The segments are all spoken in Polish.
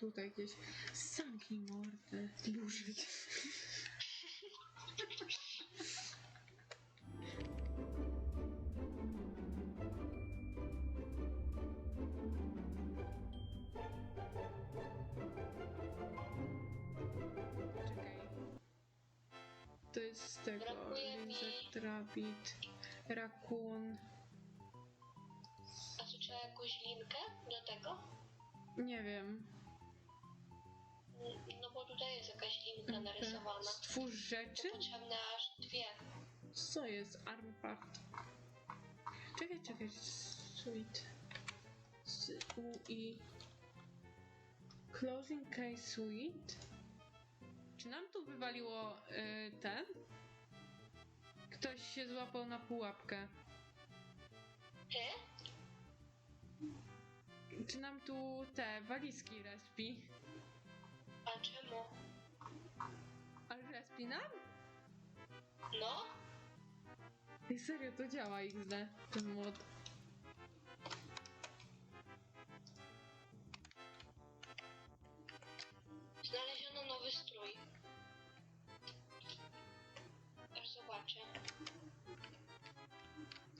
tutaj gdzieś. Zamknij mordę, burzyć. To jest z tego. Lizard, rabbit, rakun. A czy trzeba jakąś linkę do tego? Nie wiem. No bo tutaj jest jakaś linka narysowana. Stwórz rzeczy? Potrzebne aż dwie. Co jest armfakt? Czekaj, czekaj. Sweet. Z U i Closing case suite. Czy nam tu wywaliło y, ten? Ktoś się złapał na pułapkę. Ty? Czy nam tu te walizki respi? A czemu? Ale respi nam? No? Ej, serio, to działa XD, ten mod. Znaleziono nowy strój. Aż zobaczę.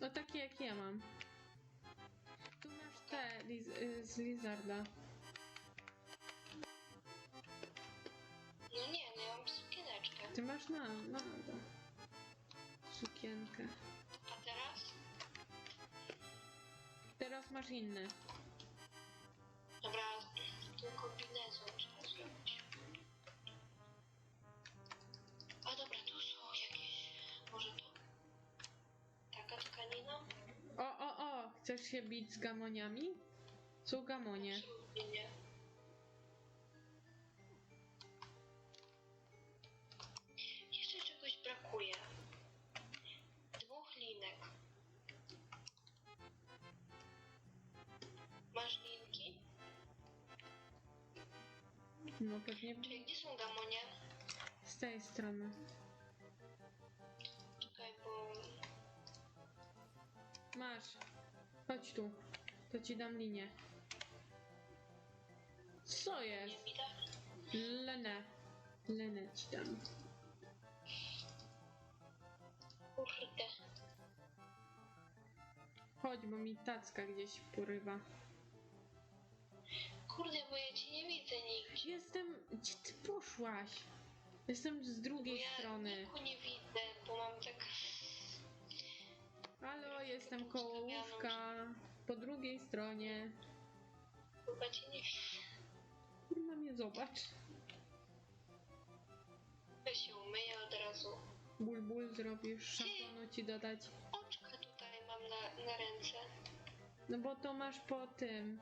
No takie jak ja mam. Tu masz te liz y, z Lizarda. No nie, no ja mam sukieneczkę. Ty masz na, na, na sukienkę. A teraz? Teraz masz inne. Dobra, tu kombinezon trzeba zrobić. A dobra, tu są jakieś... Może to... Taka tkanina? O, o, o! Chcesz się bić z gamoniami? Są gamonie. Absolutnie nie. Strony. Czekaj, bo... Masz. Chodź tu. To ci dam linię. Co Nie jest? widać. Lenę. Lenę ci dam. Kurde. Chodź, bo mi tacka gdzieś porywa. Kurde, bo ja cię nie widzę nigdzie. Jestem... Gdzie ty poszłaś? Jestem z drugiej ja strony. Niku nie widzę, bo mam tak... Halo, jestem koło łóżka. Po drugiej stronie. Chyba cię nie. Kurna mnie zobacz. Ja się umyję od razu. Ból, ból zrobisz, szamponu ci dodać. Oczka tutaj mam na, na ręce. No bo to masz po tym.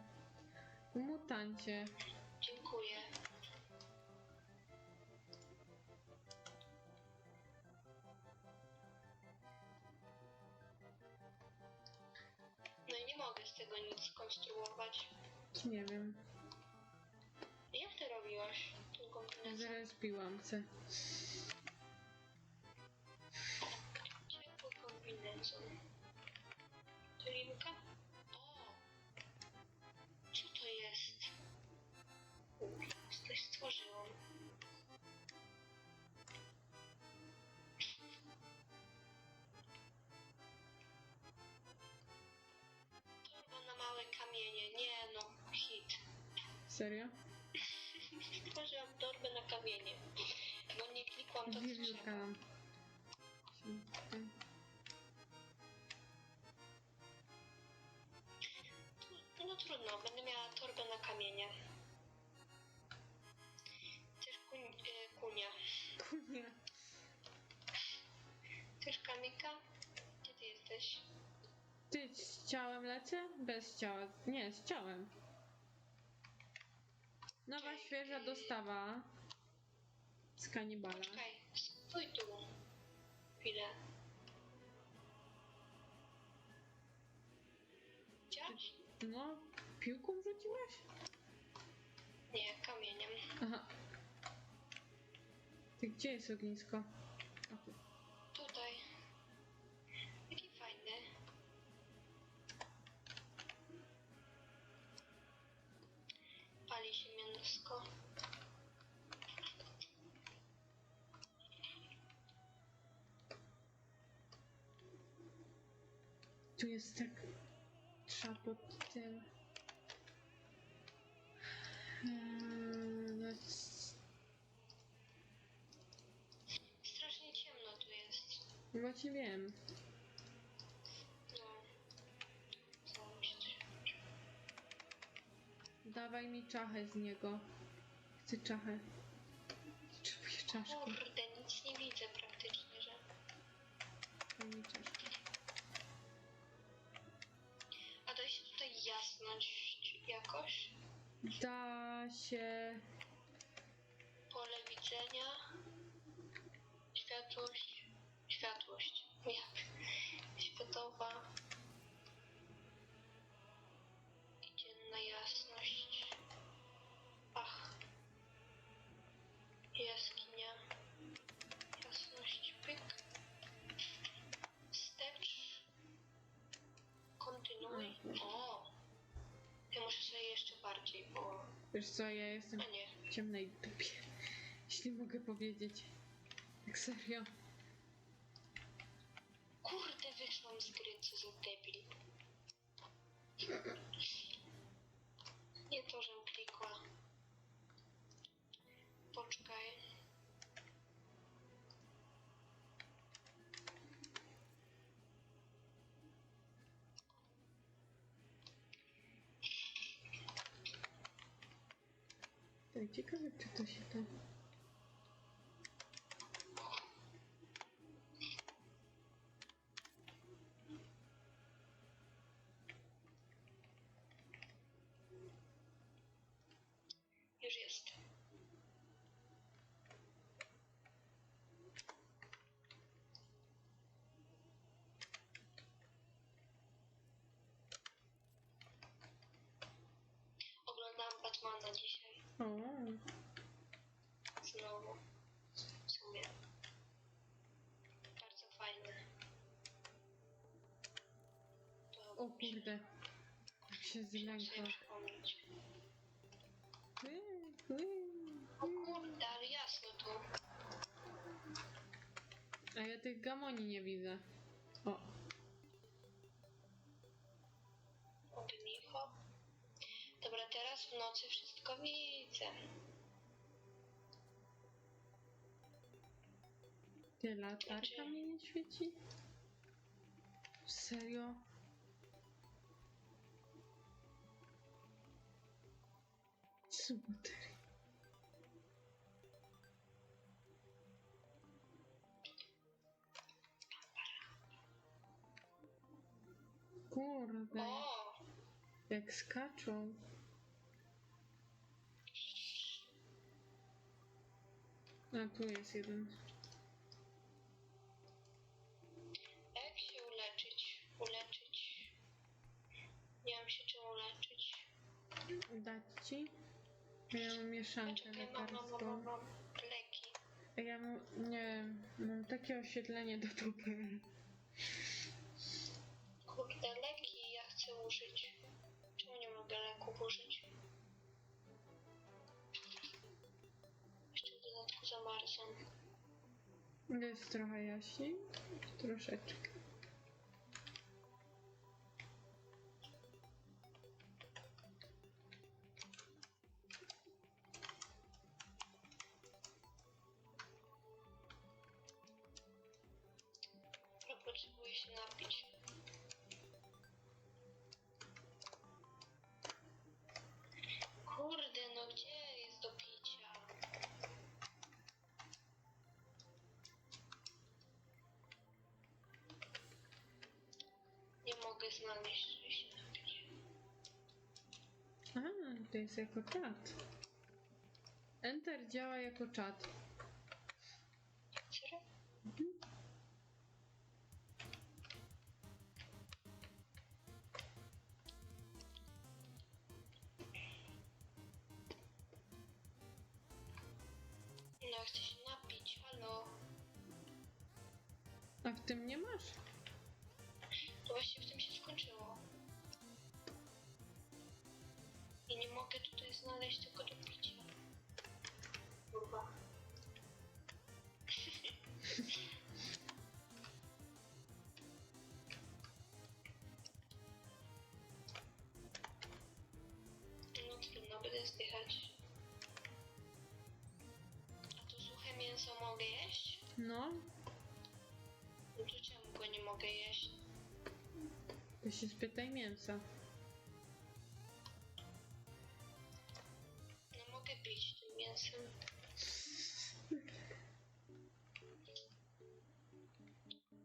Mutancie. Dziękuję. Tego nic. Nie wiem. Jak ty robiłaś tą kombinację? Zaraz piłam chcę. Ciepły kombinezon. To Serio? Stworzyłam torbę na kamienie. Bo nie klikłam Wiewiórka trzeba. nam. No trudno, będę miała torbę na kamienie. Chcesz kuń, y, kunia? Kunia. Chcesz kamika? Gdzie ty jesteś? Ty z ciałem lecę? Bez ciała. Nie, z ciałem. Nowa świeża dostawa. Z kanibala. Czekaj, stój tu. Chwilę. Widziałeś? No, piłką rzuciłaś? Nie, kamieniem. Aha. Ty gdzie jest ognisko? A tu. Wszystko. Tu jest tak... Trzeba pod tym... Eee, let's- Strasznie ciemno tu jest. Właśnie wiem. No. Znowu mi się coś włączy. Dawaj mi czachę z niego. Chcę czachę. Potrzebuję czaszki. Kurde, nic nie widzę praktycznie, że... Daj mi czaszkę. A da się tutaj jasność jakoś? Da się... Pole widzenia. Światłość. Światłość. Jak? Światowa. Wiesz co, ja jestem A nie. w ciemnej dupie. Jeśli mogę powiedzieć. Tak serio. Kurde, wyszłam z gry, co za debil. Nie to, żem klikła. Poczekaj. Tak, ciekawe czy to się to... Już jest. Oglądałam Batmana dzisiaj. O, Znowu. W sumie. Bardzo fajny. To o kurde. Jak się Muszę sobie zlękła. przypomnieć. O kurde, ale jasno tu. A ja tych gamoni nie widzę. O, Oby Micho. Dobra, teraz w nocy wszystko widzę. Ty latarka mnie nie świeci? Serio? Super. Kurde, O! jak skaczą. A tu jest jeden. Jak się uleczyć? Uleczyć. Nie mam się czym uleczyć. Dać ci? Ja mam mieszankę Czekaj, mam, lekarską. mam, mam leki. Ja mam, nie mam takie osiedlenie do dupy. Kurde, leki ja chcę użyć. Czemu nie mogę leków użyć? Jeszcze w dodatku zamarzam. Jest trochę jaśniej? Troszeczkę. Mogę znaleźć, żeby się napić. A, to jest jako czat. Enter działa jako czat. Serio? No, chcę się napić, halo. A w tym nie masz? To właśnie w tym się skończyło. I nie mogę tutaj znaleźć tego do picia. Kurwa. No trudno, będę zdychać. A to suche mięso mogę jeść? No, No to czemu go nie mogę jeść? To się spytaj mięsa. No mogę pić tym mięsem.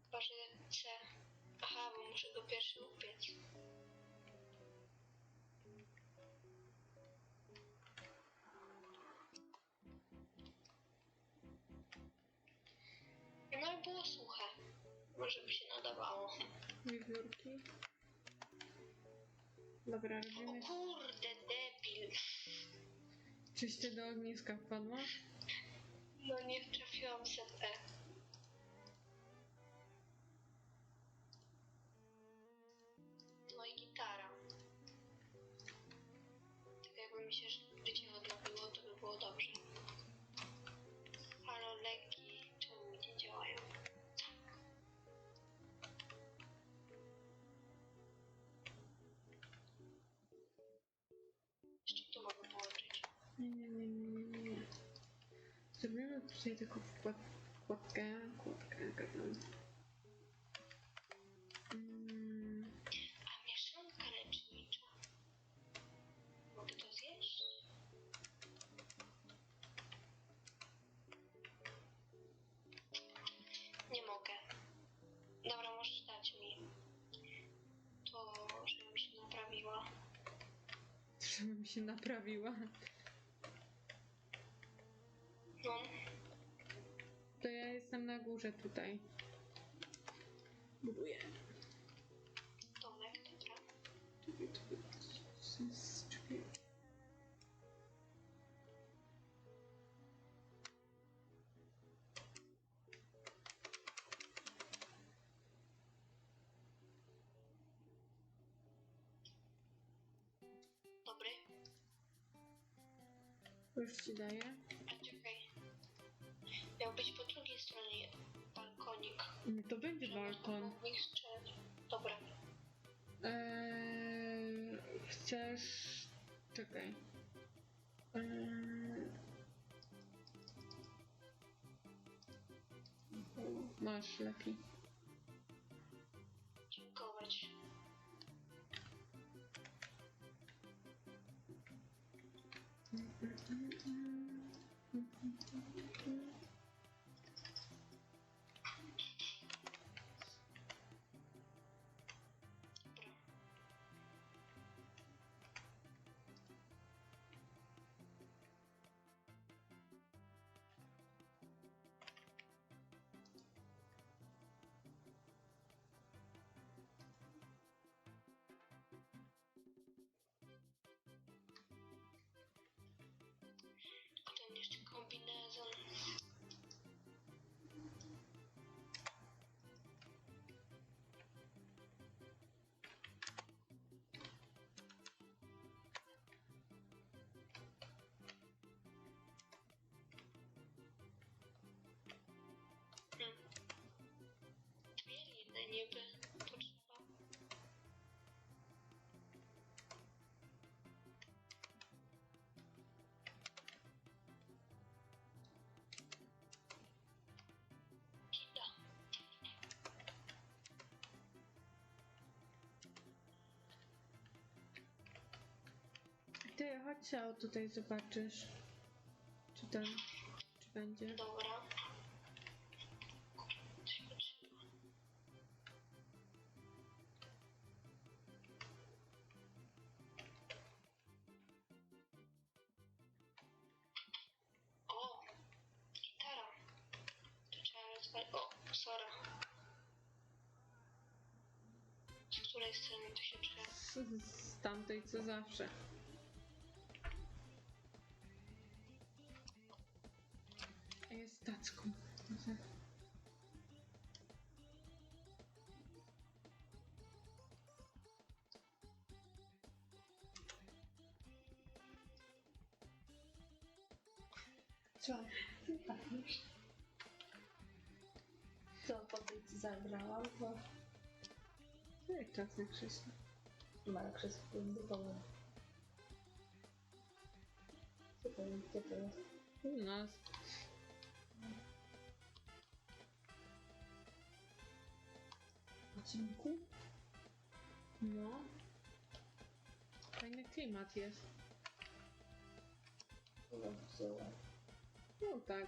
Chyba, że chcę. Aha, bo muszę go pierwszy upiec. No i było suche. Może by się nadawało. Wiewiórki. Dobra, O robimy... kurde, debil. Czyś ty do ogniska wpadła? No nie trafiłam w setę. Taką wkład, wkładkę, wkładkę, gadam. Mm, A mieszanka lecznicza. Mogę to zjeść? Nie mogę. Dobra, możesz dać mi. To, żebym się naprawiła. żebym się naprawiła. No, To ja jestem na górze tutaj. Buduję. domek, dobra. Czekaj, czekaj. Czekaj. Dobry. Już ci daję. A czekaj. Miał być po drugiej stronie balkonik. To będzie balkon. strzelać. Dobra. Eee, chcesz... Czekaj. Eee... Masz lepiej. Dziękować. Dobra. Jeszcze kombinezon. Hmm. Dwie Ty, chodź się o tutaj zobaczysz. Czy ten... Czy będzie? Dobra. O! Gitara. To trzeba rozwalić. O, sora. Z której strony to się? Z, z tamtej co zawsze. Jest tacką. Co? Pachniesz? Co po tej ci zabrałam? Bo Jak czas na krzesło. ma krzesło do domu. powiem, gdzie to jest. U Odcinku? No. Fajny klimat jest. Chyba wzięła. No tak.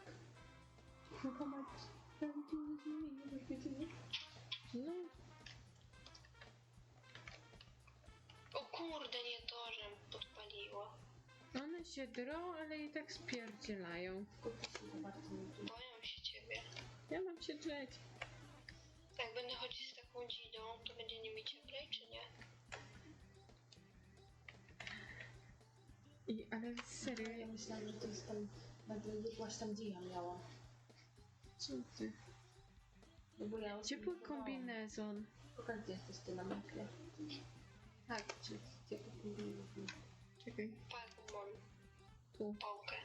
Wiecie, No. O kurde, nie to, że podpaliło. One się drą, ale i tak spierdzielają. Boją się ciebie. Ja mam się drzeć. Jak będę chodzić z taką dzidą, to będzie nie mi cieplej, czy nie? I, ale serio, Ja myślałam, że to jest tam, nagle wyszłaś tam, gdzie ja miałam. co ty? No bo ja Ciepły kombinezon. Pokaż, gdzie jesteś ty na mapie. Tak, czy ciepły kombinezon. Czekaj, Patrz, mam tu. pałkę.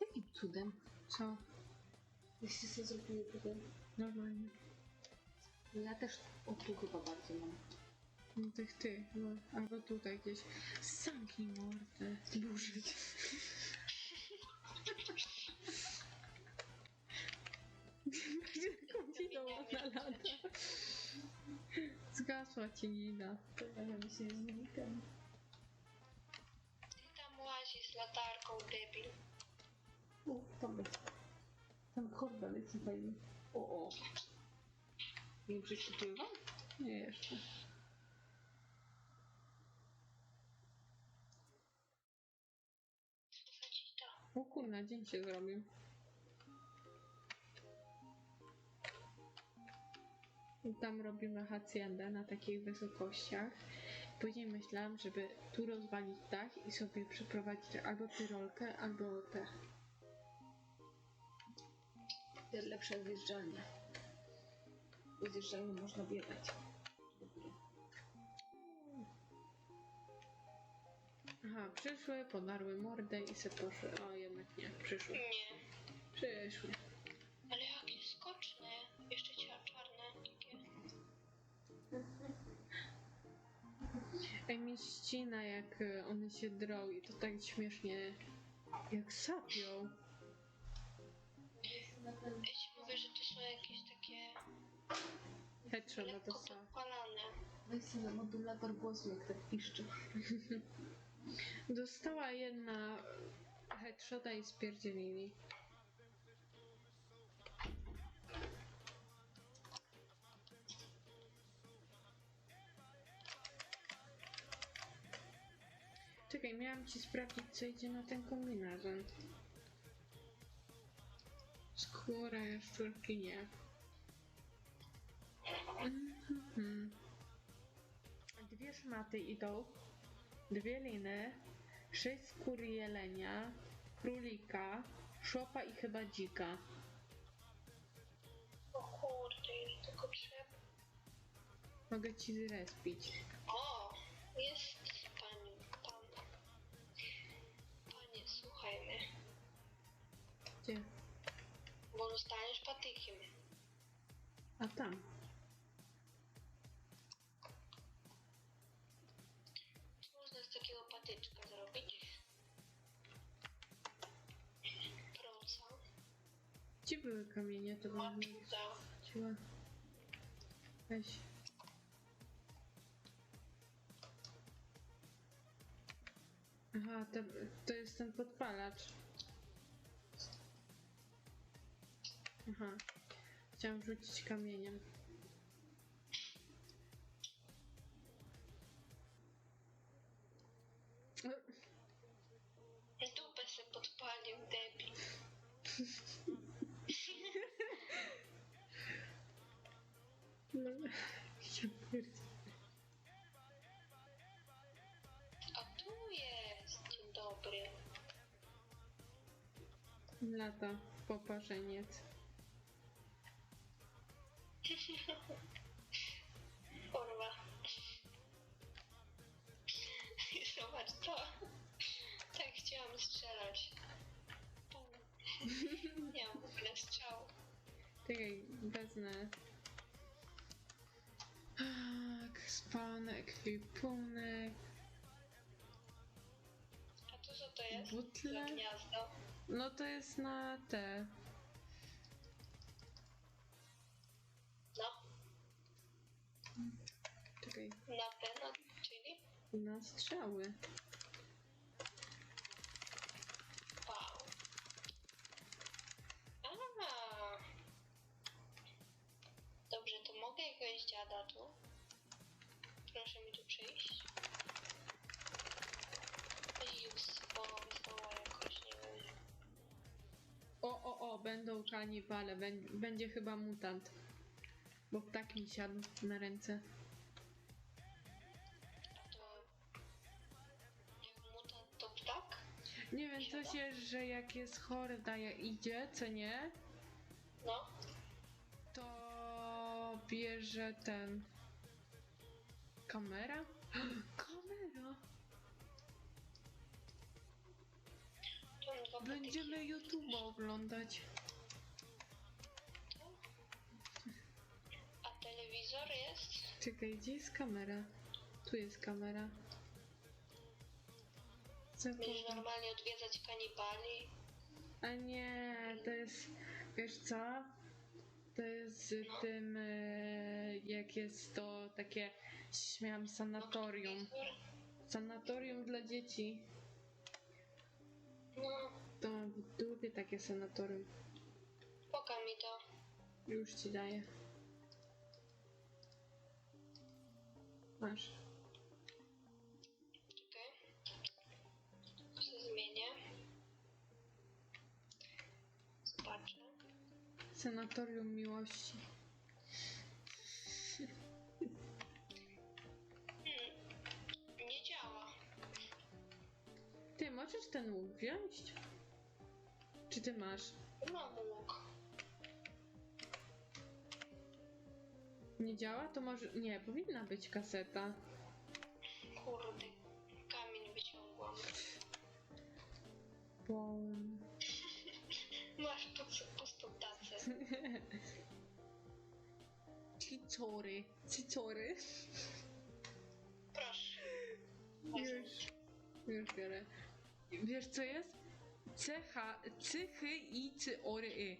Jakim cudem? Co? Jeśli sobie zrobiły tutaj. Normalnie. No ja też o tu chyba bardziej mam. No tych ty, no. Albo tutaj gdzieś. Zamknij mordę. Zburzyć. Gdzie taką dzidą na lata? Zgasła ci Nina. Ja mi się znikam. Ty tam łazisz z latarką, debil. O, tam jest. Tam korda leci fajnie. O, o. Nie przyczytywa? Nie jeszcze. O kurna, dzień się zrobił. I tam robimy haciendę na takich wysokościach. Później myślałam, żeby tu rozwalić dach i sobie przeprowadzić albo tyrolkę, albo te. To jest lepsze zjeżdżalnia. Bo zjeżdżalnią można biegać. Aha, przyszły, podarły mordę i se poszły. O, jednak nie, przyszły. Nie. Przyszły. Ale jakie skoczne. Jeszcze ciała czarne. Takie. Ej, mi ścina jak y, one się drą i to tak śmiesznie jak sapią. Ja ci mówię, że to są jakieś takie Headshot na to lekko sa. podpalane. Weź sobie modulator głosu, jak tak piszczy. Dostała jedna headshota i spierdzielili. Czekaj, miałam ci sprawdzić, co idzie na ten kombinezon. Skóra jaszczurki nie. Mhm. Dwie szmaty idą, dwie liny, sześć skór jelenia, królika, szopa i chyba dzika. O kurde, ile tego trzeba. Mogę ci zrespić. O, jest pani, pan. Panie, słuchaj mnie, Gdzie? Bo zostaniesz patykiem. A tam. Można z takiego patyczka zrobić? Proca. Gdzie były kamienie? To chciała. Weź. Aha, to, to jest ten podpalacz. Aha. Chciałam rzucić kamieniem. Dupę se podpalił, debil. No, się pierdzi. A tu jest. Dzień dobry. Lata poparzeniec. To. Tak chciałam strzelać. Nie mam w ogóle strzału. Czekaj, wezmę. Tak, spawn, ekwipunek. to jest? Za Butle? gniazdo. No to jest na te. No, Czekaj. na te, na, czyli? Na strzały. Tu? Proszę mi tu przyjść. Już, bo wysłała jakoś, nie wiem. O, o, o, będą kanibale. Bę- Będzie chyba mutant. Bo ptak mi siadł na ręce. To... Mutant to ptak? Nie wiem, coś jest, że jak jest horda jak idzie, co nie, No. Bierze ten... Kamera? Kamera! Będziemy. YouTube oglądać. A telewizor jest? Czekaj, gdzie jest kamera? Tu jest kamera. Będziesz normalnie odwiedzać kanibali. A nie, to jest, wiesz co? To jest z tym, e, jak jest to takie, śmiałam sanatorium. Sanatorium dla dzieci. No, To w dupie takie sanatorium. poka mi to. Już ci daję. Masz. Czekaj. się zmienię. Zobaczę. Sanatorium miłości. Hmm. Nie działa. Ty, możesz ten łuk wziąć? Czy ty masz? Mam łuk. Nie działa? To może... Nie, powinna być kaseta. Kurde. Kamień wyciągłam. Bo... Masz pu- pustą tacę. Cicory. Cicory. Proszę. Już. Już biorę. Wiesz co jest? Cecha, cychy i cyory y.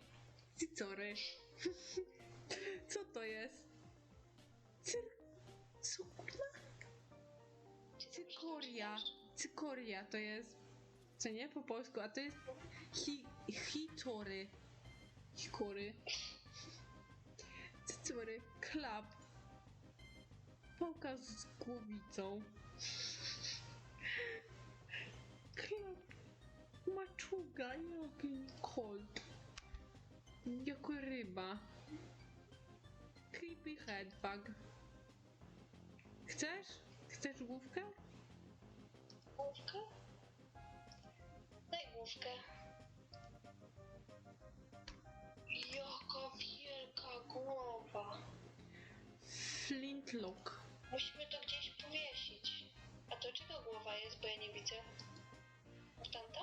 Co to jest? Cyr... Co kurwa? Cykoria. Cykoria to jest. Co nie po polsku, a to jest hi, hitory. Hikory. Cycory. Klap. Pałka z głowicą. Klap. Maczuga, jaki kolt. Jako ryba. Creepy headbug. Chcesz? Chcesz główkę? Główkę? Daj główkę. Jaka wielka głowa. Flintlock. Musimy to gdzieś powiesić. A to czego głowa jest, bo ja nie widzę? Mutanta?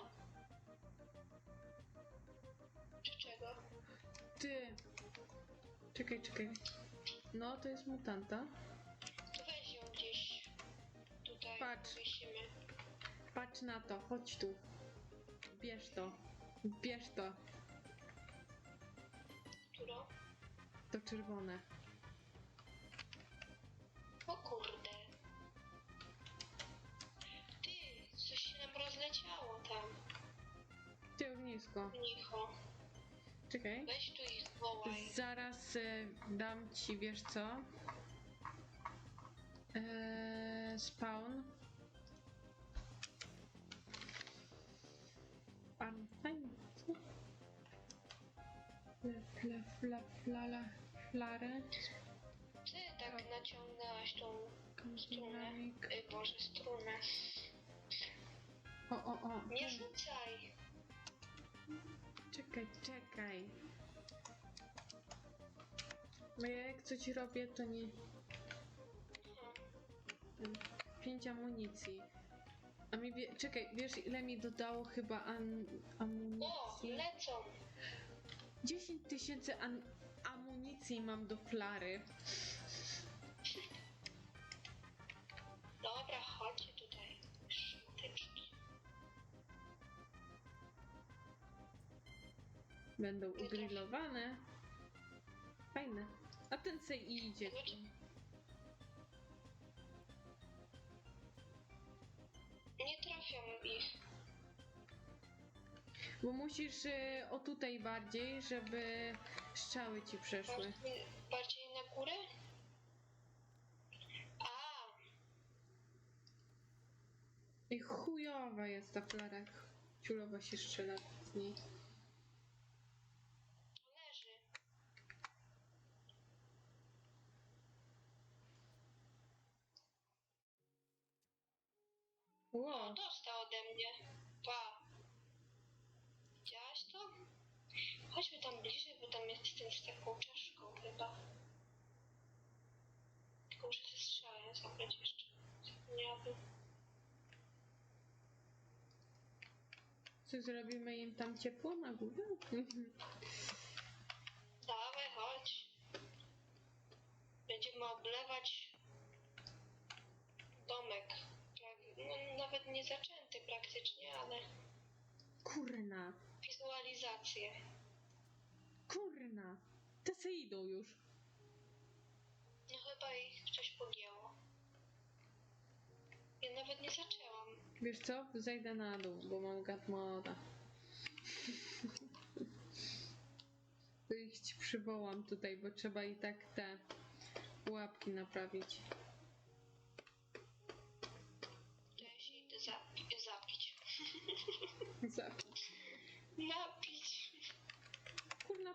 Czy czego? Ty. Czekaj, czekaj. No, to jest mutanta. To weź ją gdzieś tutaj Patrz. powiesimy. Patrz na to, chodź tu. Bierz to. Bierz to. To czerwone. O kurde. Ty, coś się nam rozleciało tam. Ty ognisko. Nicho. Czekaj. Weź tu ich wołaj. Zaraz e, dam ci, wiesz co? E, spawn. Pan fajny. co? Fla, fla, fla, flarę. Ty tak naciągnęłaś tą strunę. Dynamik. Ej, Boże, strunę. O, o, o. Nie rzucaj. Czekaj, czekaj. Bo ja jak coś robię, to nie... Pięć amunicji. A mi wie... Czekaj, wiesz ile mi dodało chyba an... O, amunicji? lecą. 10 tysięcy an... Amunicji mam do flary. Dobra, chodźcie tutaj. Szutyczki. Będą ugrillowane. Fajne. A ten se idzie. Nie trafiam ich. Bo musisz y, o tutaj bardziej, żeby strzały ci przeszły. Bardziej, bardziej na górę? A, I chujowa jest ta flara. Ciulowa się strzela z niej. leży. Ło, dostał ode mnie. Pa. Widziałaś to? Chodźmy tam bliżej, bo tam jest z taką czaszką chyba. Tylko muszę te strzały zabrać jeszcze. Zapomniałabym. co zrobimy im tam ciepło na górę? Dawaj, chodź. Będziemy oblewać domek. Pra- No, nawet nie zaczęty praktycznie, ale Kurna, wizualizację. Kurna. Te se idą już. No chyba ich coś pogięło. Ja nawet nie zaczęłam. Wiesz co? Zejdę na dół, bo mam gad moda. To ich ci przywołam tutaj, bo trzeba i tak te łapki naprawić. To ja się idę zapi- zapić. Zapić. Napić.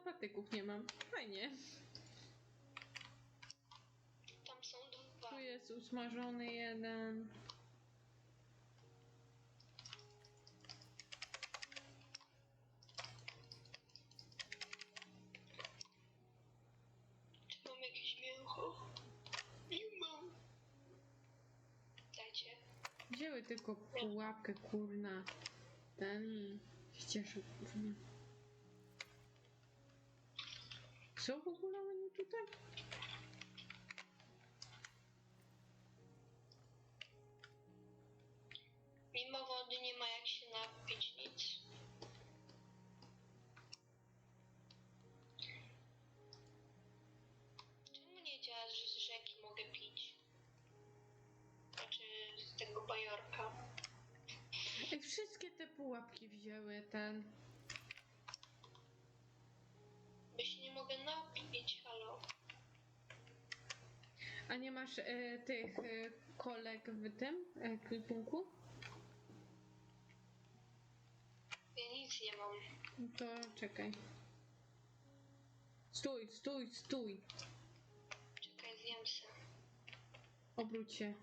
Patyków nie mam. Fajnie. Tam są dwa. Tu jest usmażony jeden. Czy mam jakieś mięcho? Nie mam. Dajcie. Wzięły tylko pułapkę, kurna. Ten cieszy, kurna. Co w ogóle oni tutaj? Mimo wody nie ma jak się napić nic. Czemu nie działa, że z rzeki mogę pić? Znaczy z tego bajorka. Ej, wszystkie te pułapki wzięły ten. Bo się nie mogę napić, halo. A nie masz e, tych e, kolek w tym e, klipunku? Ja nic nie mam. No To czekaj. Stój, stój, stój. Czekaj, zjem se. Obróć się.